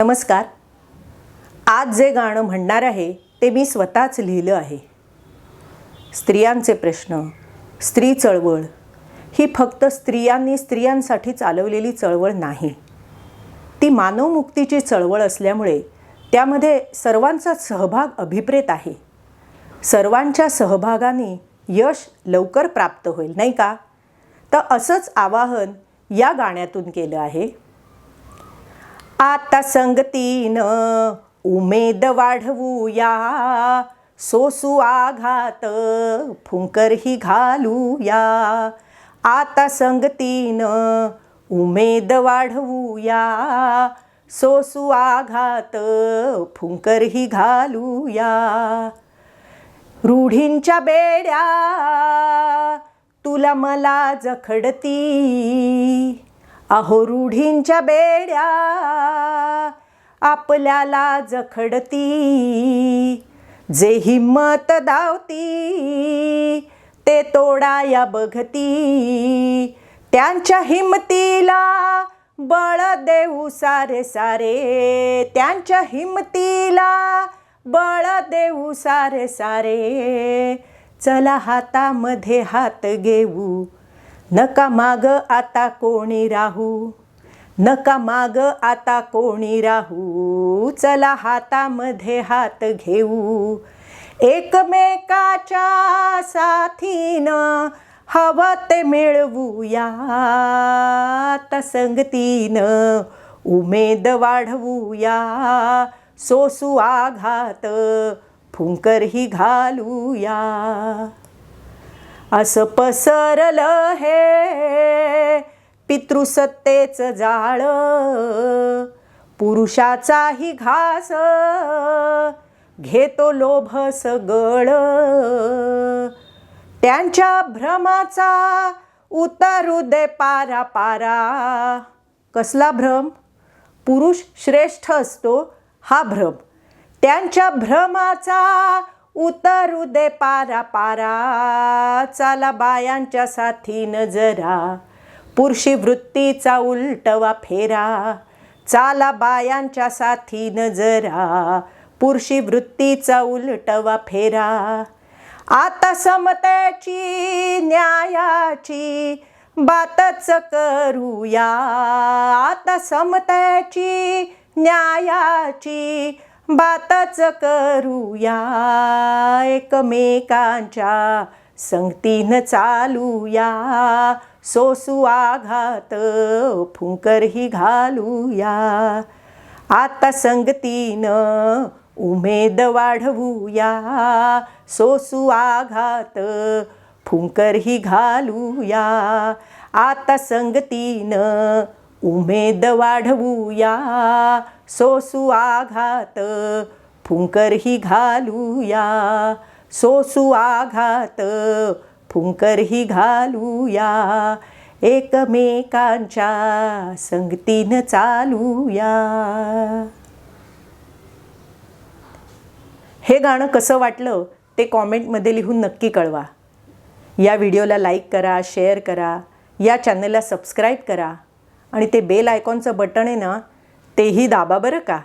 नमस्कार. आज जे गाणं म्हणणार आहे ते मी स्वतःच लिहिलं आहे. स्त्रियांचे प्रश्न स्त्री चळवळ. ही फक्त स्त्रियांनी स्त्रियांसाठी चालवलेली चळवळ नाही. ती मानवमुक्तीची चळवळ असल्यामुळे त्यामध्ये सर्वांचा सहभाग अभिप्रेत आहे. सर्वांच्या सहभागाने यश लवकर प्राप्त होईल नाही का? तर असंच आवाहन या गाण्यातून केलं आहे. आता संगतीनं उमेद वाढवूया. सोसू आघात फुंकर ही घालूया. आता संगतीनं उमेद वाढवूया. सोसू आघात फुंकर ही घालूया. रूढींच्या बेड्या तुला मला जखडती. अहो रूढींच्या बेड्या आपल्याला जखडती. जे हिम्मत धावती ते तोडाया बघती. त्यांच्या हिमतीला बळ देऊ सारे सारे. त्यांच्या हिमतीला बळ देऊ सारे सारे. चला हातामध्ये हात घेऊ. नका माग आता कोणी राहू. नका माग आता कोणी राहू. चला हातामध्ये हात घेऊ. एकमेकाच्या साथीनं हवं ते मिळवूया आता संगतीनं उमेद वाढवूया सोसू आघात फुंकर ही घालूया असं पसरलं हे. पितृसत्तेचं जाळ. पुरुषाचाही घास. घेतो लोभ सगळ. त्यांच्या भ्रमाचा उतारू दे पारा पारा. कसला भ्रम? पुरुष श्रेष्ठ असतो हा भ्रम. त्यांच्या भ्रमाचा उतरू दे पारा पारा. चला बायांच्या साथीन जरा पुरुषी वृत्तीचा उलटवा फेरा. चाला बायांच्या साथीन जरा पुरुषी वृत्तीचा उलटवा फेरा. आता समतेची न्यायाची बातच करूया. आता समतेची न्यायाची बातच करूया. एकमेकांच्या संगतीनं चालूया. सोसू आघात फुंकर ही घालूया. आता संगतीनं उमेद वाढवूया. सोसू आघात फुंकर ही घालूया. आता संगतीनं उमेद वाढवूया सोसू आघात फुंकरही घालूया. सोसू आघात फुंकरही घालूया. एकमेकांच्या संगतीनं चालूया. हे गाणं कसं वाटलं ते कॉमेंटमध्ये लिहून नक्की कळवा. या व्हिडिओला लाईक करा शेअर करा. या चॅनलला सबस्क्राईब करा. आणि ते बेल आयकॉनचं बटन आहे ना तेही दाबा बरं का?